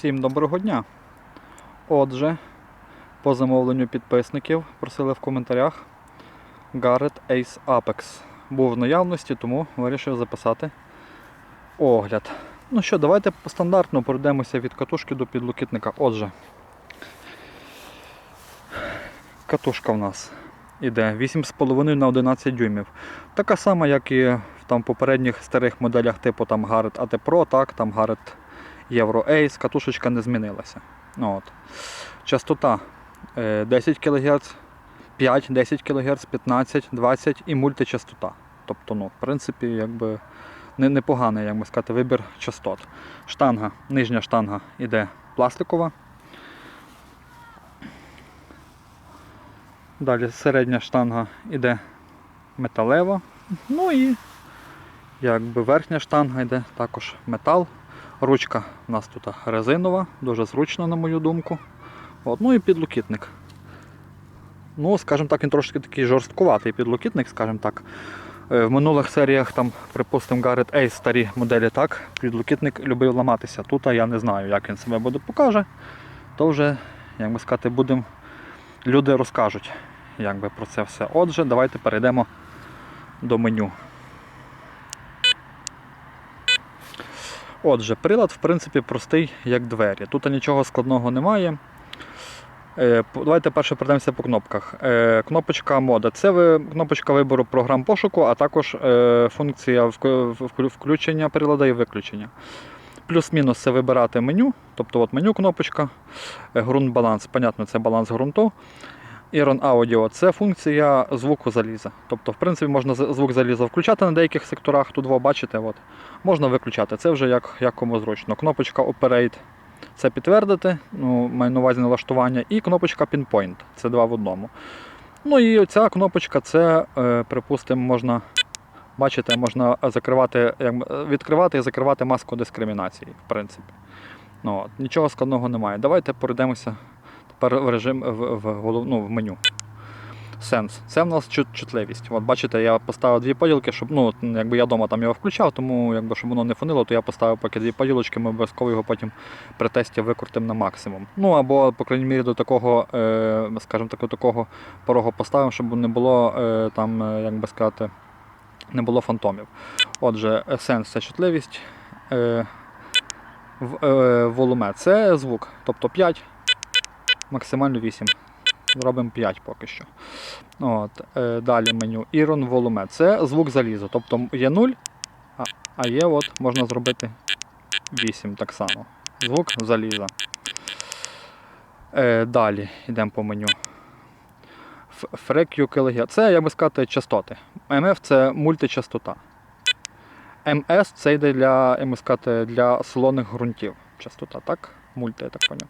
Всім доброго дня. Отже, по замовленню підписників просили в коментарях Garrett Ace Apex. Був в наявності, тому вирішив записати огляд. Ну що, давайте стандартно пройдемося від катушки до підлокітника. Отже, катушка в нас іде 8,5 на 11 дюймів. Така сама, як і в там, попередніх старих моделях типу там Garrett AT Pro, так, там Garrett Euro Ace, катушечка не змінилася. Ну, от. Частота е, 10 кГц, 5, 10 кГц, 15, 20 і мультичастота. Тобто, ну, в принципі, якби непоганий, як би сказати, вибір частот. Штанга, нижня штанга іде пластикова. Далі середня штанга іде металева. Ну і якби верхня штанга йде також метал. Ручка у нас тут резинова, дуже зручно, на мою думку. От, ну і підлокітник. Ну, скажімо так, він трошки такий жорсткуватий підлокітник, скажімо так. Е, В минулих серіях, там, припустимо, Garrett Ace старі моделі, так, підлокітник любив ламатися. Тут я не знаю, як він себе буде покаже. То вже, як би сказати, будемо. Люди розкажуть як би, про це все. Отже, давайте перейдемо до меню. Отже, прилад, в принципі, простий, як двері. Тут нічого складного немає. Е, Давайте перше пройдемося по кнопках. Е, Кнопочка мода це кнопочка вибору програм пошуку, а також е, функція вк- вк- включення прилада і виключення. Плюс-мінус це вибирати меню, тобто от меню кнопочка, ґрунт баланс, понятно, це баланс ґрунту. Iron Audio це функція звуку заліза. Тобто, в принципі, можна звук заліза включати на деяких секторах, тут ви бачите, от. можна виключати. Це вже як, як кому зручно. Кнопочка Operate це підтвердити, ну, маю на увазі налаштування, і кнопочка Pinpoint це два в одному. Ну і ця кнопочка це, е, припустимо, можна. Бачите, можна закривати, відкривати і закривати маску дискримінації, в принципі. Ну, от, нічого складного немає. Давайте пройдемося тепер в режим в, в, голов- ну, в меню. Сенс. Це в нас чут, чутливість. От бачите, я поставив дві поділки, щоб ну, якби я вдома там його включав, тому якби, щоб воно не фонило, то я поставив поки дві поділочки, ми обов'язково його потім при тесті викрутимо на максимум. Ну або, по крайній мірі, до такого, е, скажімо так, до такого порогу поставимо, щоб не було е, там, е, як би сказати, не було фантомів. Отже, сенс це чутливість. Е, в- е, волуме це звук, тобто 5, максимально 8. Зробимо 5 поки що. От, е, далі меню Iron Volume. Це звук заліза. Тобто є 0, а, а є от, можна зробити 8 так само. Звук заліза. Е, далі йдемо по меню. Ф- Це, як би сказати, частоти. МФ це мультичастота. МС це йде для, як би сказати, для солоних ґрунтів. Частота, так? Мульти, я так поняв.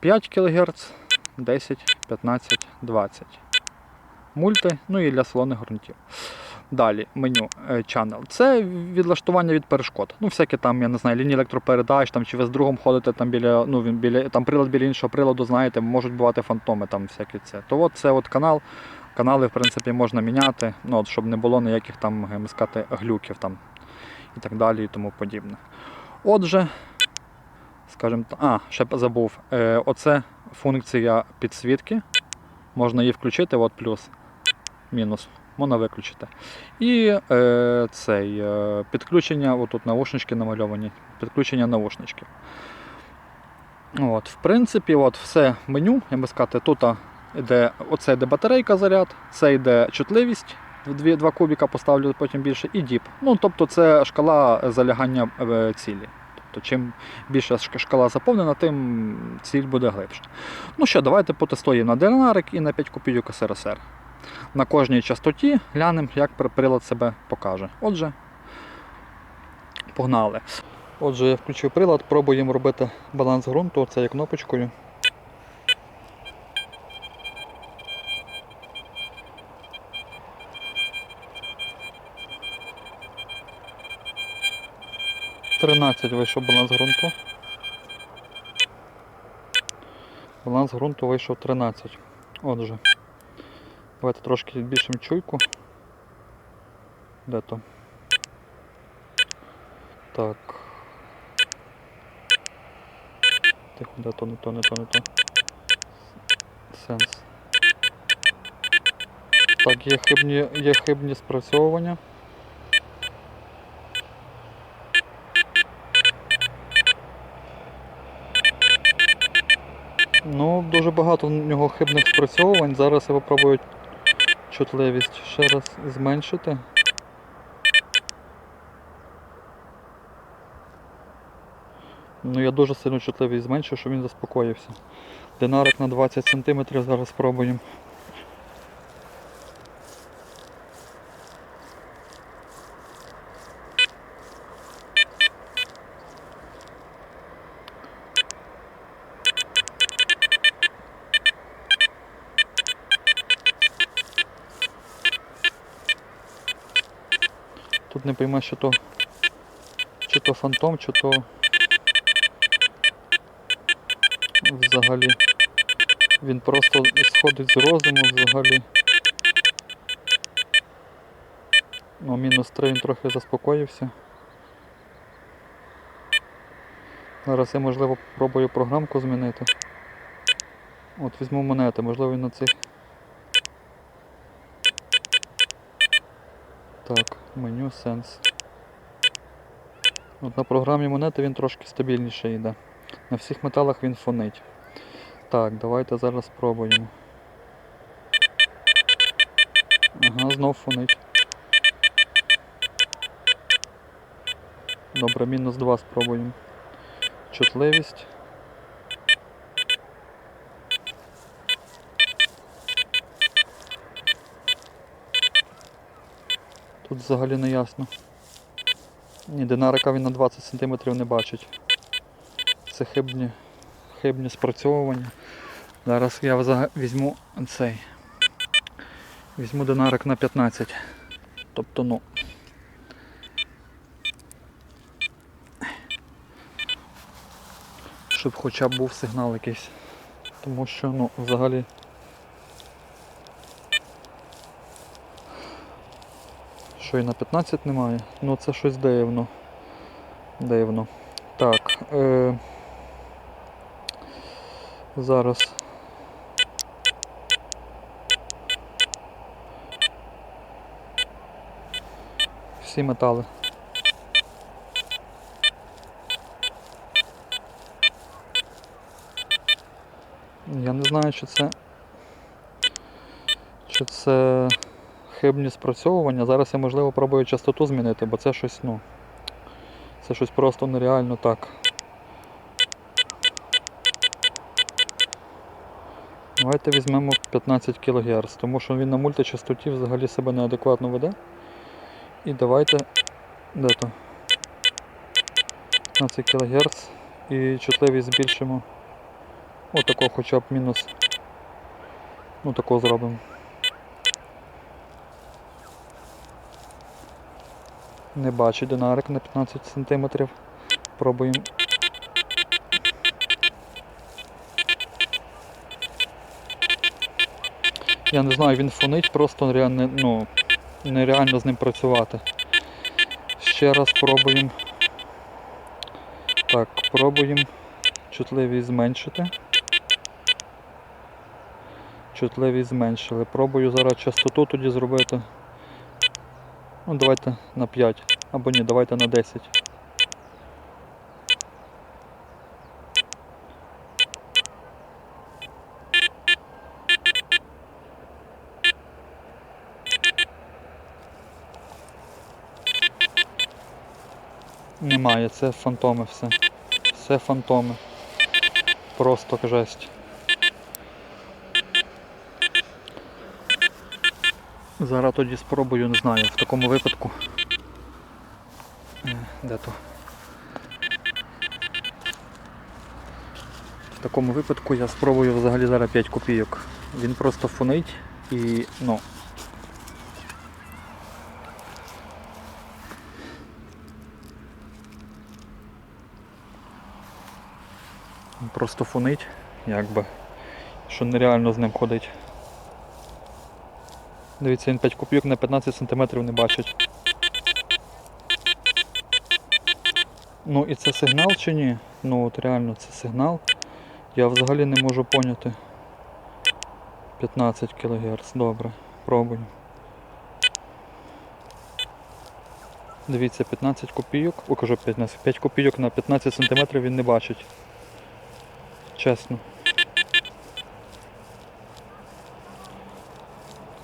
5 кГц, 10, 15, 20. Мульти, ну і для солоних ґрунтів. Далі меню е, Channel. Це відлаштування від перешкод. Ну, всякі там, я не знаю, лінії електропередач, там, чи ви з другом ходите там біля, ну, біля, там прилад біля іншого приладу, знаєте, можуть бувати фантоми, там всякі це. То от це от канал. Канали, в принципі, можна міняти, ну, от, щоб не було ніяких там, сказати, глюків там і так далі і тому подібне. Отже, скажімо а, ще забув, е, оце функція підсвітки. Можна її включити, от плюс, мінус, можна виключити. І е, цей, е, підключення, отут наушнички намальовані, підключення наушничків. От, в принципі, от все меню, я би сказати, тут йде, оце йде батарейка заряд, це йде чутливість, два кубіка поставлю потім більше, і діп. Ну, тобто це шкала залягання е, цілі. Тобто, чим більше шкала заповнена, тим ціль буде глибша. Ну що, давайте потестуємо на динарик і на 5 копійок СРСР. На кожній частоті глянемо, як прилад себе покаже. Отже, погнали. Отже, я включив прилад, пробуємо робити баланс ґрунту цією кнопочкою. Тринадцять вийшов баланс ґрунту. Баланс ґрунту вийшов 13. Отже. Давайте трошки збільшимо чуйку. Де то? Так. Тихо, де то, не то, не то, не то. Сенс. Так, є хибні, є хибні спрацьовування. Ну, дуже багато в нього хибних спрацьовувань. Зараз я попробую чутливість ще раз зменшити. Ну, я дуже сильно чутливість зменшив, щоб він заспокоївся. Динарик на 20 см зараз спробуємо. Не поймеш, що то чи то фантом, чи то взагалі він просто сходить з розуму взагалі. Ну, мінус 3 він трохи заспокоївся. Зараз я можливо спробую програмку змінити. От візьму монети, можливо він на цих. Так, меню сенс. От на програмі монети він трошки стабільніше йде. На всіх металах він фонить. Так, давайте зараз спробуємо. Ага, знов фонить. Добре, мінус 2 спробуємо. Чутливість. Тут взагалі не ясно. Ні, динарика він на 20 см не бачить. Це хибні, хибні спрацьовування. Зараз я візьму цей. Візьму динарик на 15. Тобто, ну. Щоб хоча б був сигнал якийсь. Тому що, ну, взагалі. Що і на 15 немає? Ну це щось дивно. Дивно. Так. Е... Зараз. Всі метали. Я не знаю, чи це. Чи це хибні спрацьовування. Зараз я можливо пробую частоту змінити, бо це щось, ну. Це щось просто нереально так. Давайте візьмемо 15 кГц, тому що він на мультичастоті взагалі себе неадекватно веде. І давайте. Де то? 15 кГц і чутливість збільшимо. Отако хоча б мінус. Ну тако зробимо. Не бачу динарик на 15 см. Пробуємо. Я не знаю, він фонить, просто нереально, ну, нереально з ним працювати. Ще раз пробуємо. Так, пробуємо чутливість зменшити. Чутливість зменшили. Пробую зараз частоту тоді зробити. Ну, давайте на 5. Або ні, давайте на 10. Немає, це фантоми все. Все фантоми. Просто жесть. Зараз тоді спробую, не знаю, в такому випадку. Де то? В такому випадку я спробую взагалі зараз 5 копійок. Він просто фонить і ну. Він Просто фонить, якби. Що нереально з ним ходить. Дивіться, він 5 копійок на 15 см не бачить. Ну і це сигнал чи ні? Ну от реально це сигнал. Я взагалі не можу поняти. 15 кГц, добре, пробуємо. Дивіться, 15 копійок, о, кажу 15, 5 копійок на 15 см він не бачить. Чесно.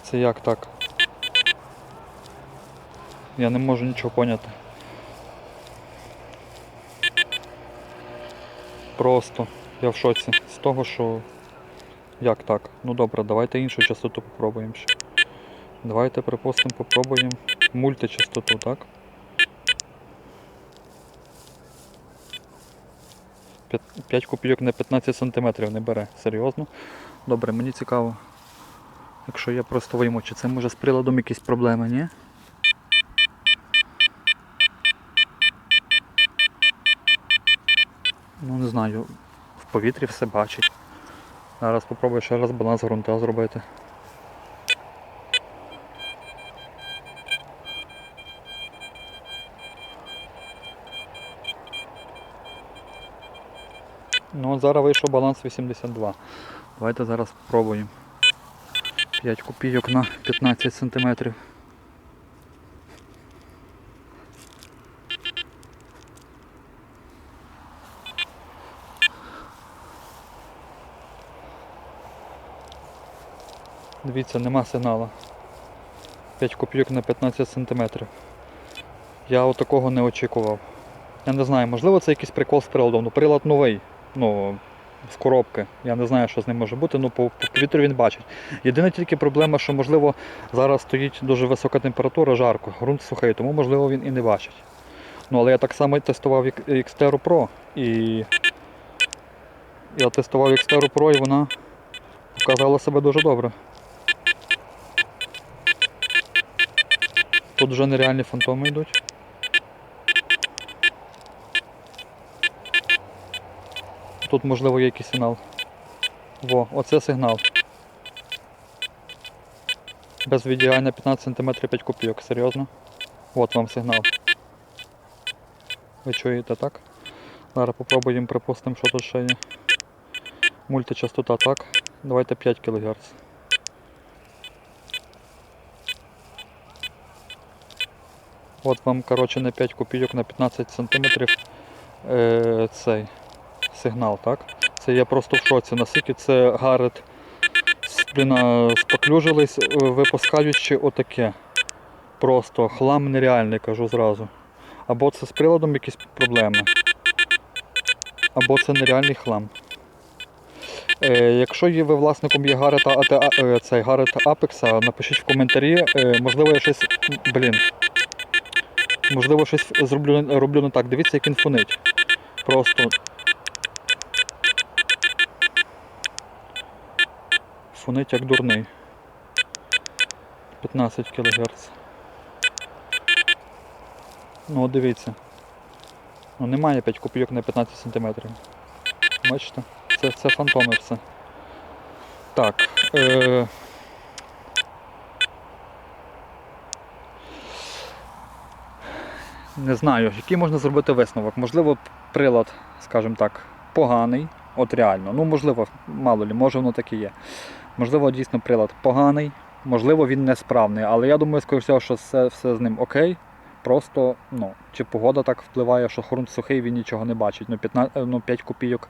Це як так? Я не можу нічого поняти. Просто я в шоці з того, що як так? Ну добре, давайте іншу частоту попробуємо ще. Давайте, припустимо, попробуємо мультичастоту, так? 5 копійок на 15 см не бере. Серйозно? Добре, мені цікаво. Якщо я просто вийму, чи це може з приладом якісь проблеми, ні? Ну не знаю, в повітрі все бачить. Зараз спробую ще раз баланс ґрунта зробити. Ну зараз вийшов баланс 82. Давайте зараз спробуємо. 5 копійок на 15 сантиметрів. Дивіться, нема сигналу. 5 копійок на 15 сантиметрів. Я отакого не очікував. Я не знаю, можливо це якийсь прикол з приладом. Ну прилад новий. Ну, з коробки. Я не знаю, що з ним може бути, ну по, по повітрю він бачить. Єдина тільки проблема, що можливо зараз стоїть дуже висока температура, жарко, ґрунт сухий, тому можливо він і не бачить. Ну але я так само тестував Xterra Pro і я тестував Xterra Pro і вона показала себе дуже добре. Тут вже нереальні фантоми йдуть. Тут можливо є якийсь сигнал. Во, оце сигнал. Без на 15 см 5 копійок, серйозно. От вам сигнал. Ви чуєте, так? Зараз попробуємо, припустимо, що тут ще є. Мультичастота, так. Давайте 5 кГц. От вам, коротше, на 5 копійок на 15 см е, цей сигнал, так? Це я просто в шоці, наскільки це гарет блін, споклюжились, е, випускаючи отаке. Просто хлам нереальний, кажу зразу. Або це з приладом якісь проблеми, або це нереальний хлам. Е, якщо є ви власником є Гарета, АТ, е, цей Гарет Апекса, напишіть в коментарі, е, можливо я щось. Блін. Можливо, щось зроблю роблю не так. Дивіться, як він фонить. Просто. Фонить як дурний. 15 кГц. Ну дивіться. Ну немає 5 копійок на 15 см. Бачите? Це, це фантоми все. Так. Е... Не знаю, який можна зробити висновок. Можливо, прилад, скажімо так, поганий. От реально. Ну, можливо, мало лі, може воно так і є. Можливо, дійсно прилад поганий, можливо, він несправний, але я думаю, скоріш всього, що все, все з ним окей. Просто, ну, чи погода так впливає, що ґрунт сухий, він нічого не бачить. Ну, 15, ну 5 копійок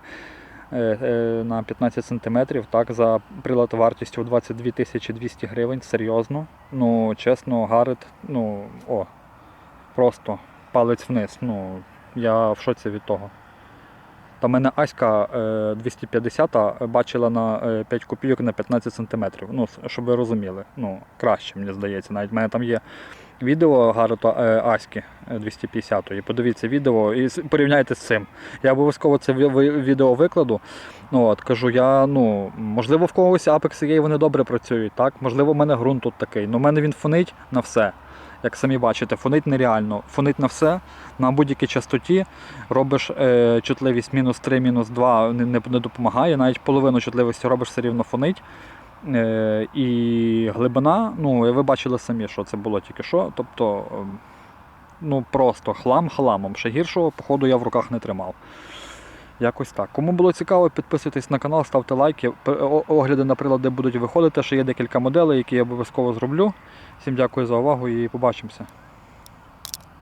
е, е, на 15 сантиметрів, так, за прилад вартістю в 22 тисячі 200 гривень, серйозно. Ну, чесно, гарит, ну, о, просто палець вниз. Ну, я в шоці від того. Та мене Аська е, 250 бачила на е, 5 копійок на 15 см. Ну, щоб ви розуміли. Ну, краще, мені здається. Навіть в мене там є відео Гарото е, Аськи е, 250 І подивіться відео і порівняйте з цим. Я обов'язково це відео викладу. Ну, от, кажу, я, ну, можливо, в когось Apex є вони добре працюють, так? Можливо, в мене ґрунт тут такий. Ну, в мене він фонить на все. Як самі бачите, фонить нереально. Фонить на все, на будь-якій частоті. Робиш е, чутливість мінус 3, мінус 2 не, не, не допомагає. Навіть половину чутливості робиш все рівно фонить. Е, і глибина, ну, ви бачили самі, що це було тільки що. Тобто, ем, ну просто хлам хламом. Ще гіршого, походу, я в руках не тримав. Якось так. Кому було цікаво, підписуйтесь на канал, ставте лайки. Огляди на прилади будуть виходити. Ще є декілька моделей, які я обов'язково зроблю. Всім дякую за увагу і побачимося.